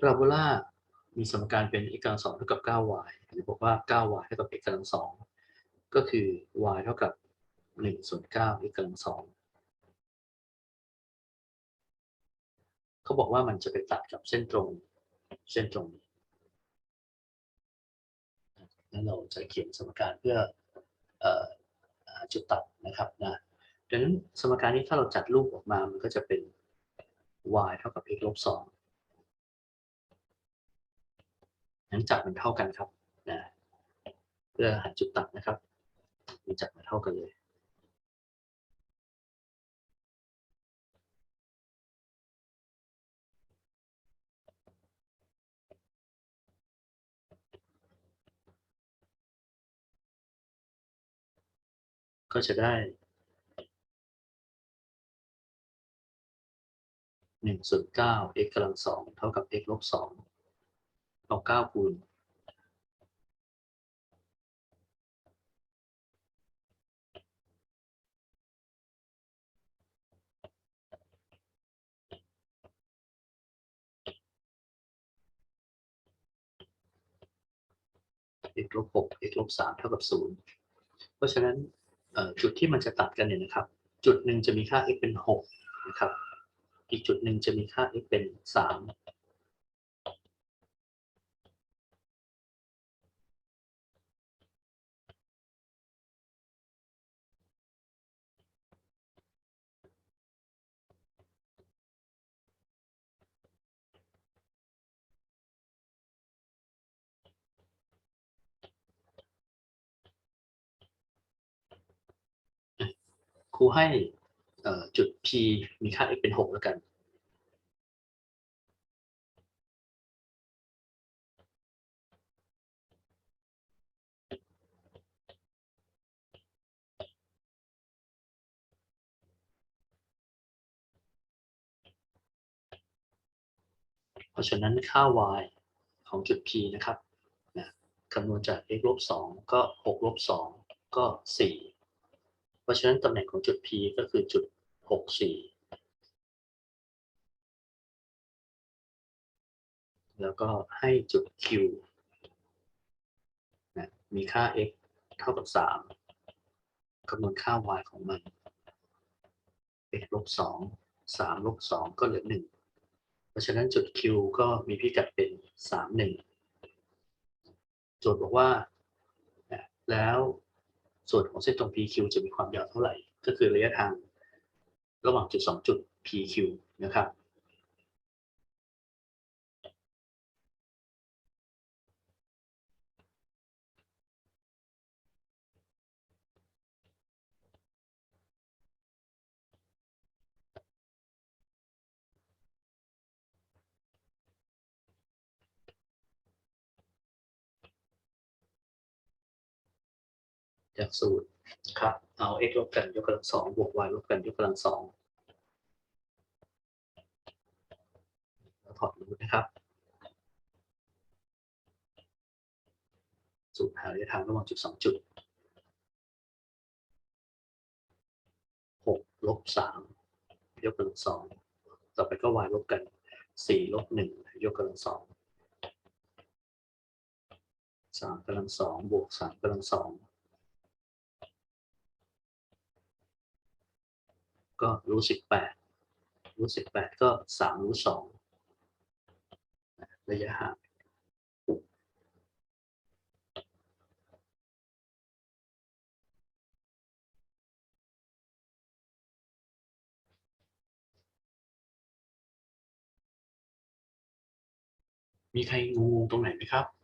ปราโบลามีสมการเป็น x กำลังสองเท่ากับ 9y หรือบอกว่า 9y เท่ากับ x กำลังสองก็คือ y เท่ากับ1ส่วน9 x กำลังสองเขาบอกว่ามันจะไปตัดกับเส้นตรง เส้นตรงนี้แล้วเราจะเขียนสมการเพื่ออจุดตัดนะครับนะดังนั้นสมการนี้ถ้าเราจัดรูปออกมามันก็จะเป็น y เท่ากับ x ลบ2 นั้นจัดมันเท่ากันครับนะเพื่อหาจุดตัดนะครับมีจัดมาเท่ากันเลยก็จะได้หนึ่งส่วนเก้า x กำลังสองเท่ากับ x ลบสอง เอาเก้าคูณ x ลบหก x ลบสามเท่ากับศูนย์เพราะฉะนั้นจุดที่มันจะตัดกันเนี่ยนะครับ จุดหนึ่งจะมีค่า x เป็นหกนะครับ อีกจุดหนึ่งจะมีค่า x เป็นสาม ครูให้จุด p มีค่า x เป็นหกแล้วกัน เพราะฉะนั้นค่า y ของจุด p นะครับนะคำนวณจาก x ลบสองก็ 6 ลบสองก็ 4 ราะฉะนั้นตำแหน่งของจุด p ก็คือจุด 6 4 แล้วก็ให้จุด q นะมีค่า x เท่ากับ 3คำนวณค่า y ของมัน x ลบ 2 3 ลบ 2 ก็เหลือ 1 เพราะฉะนั้นจุด Q ก็มีพิกัดเป็น 3 1 โจทย์บอกว่า แล้ว ส่วนของเส้นตรง PQ จะมีความยาวเท่าไหร่ ก็คือระยะทางระหว่างจุด 2 จุด PQ นะครับ จากสูตรครับ เอา x ลบกันยกกำลังสองบวก y ลบกันยกกำลังสองถอดรูทนะครับ สูตรหาระยะทางระหว่างจุดสองจุดหกลบสามยกกำลังสองต่อไปก็ y ลบกันสี่ลบหนึ่งยกกำลังสองสามกำลังสองบวกสามกำลังสอง ก็รูทสิบแปดรูทสิบแปดก็สามรูทสองระยะห่างมีใครงงตรงไหนไหมครับ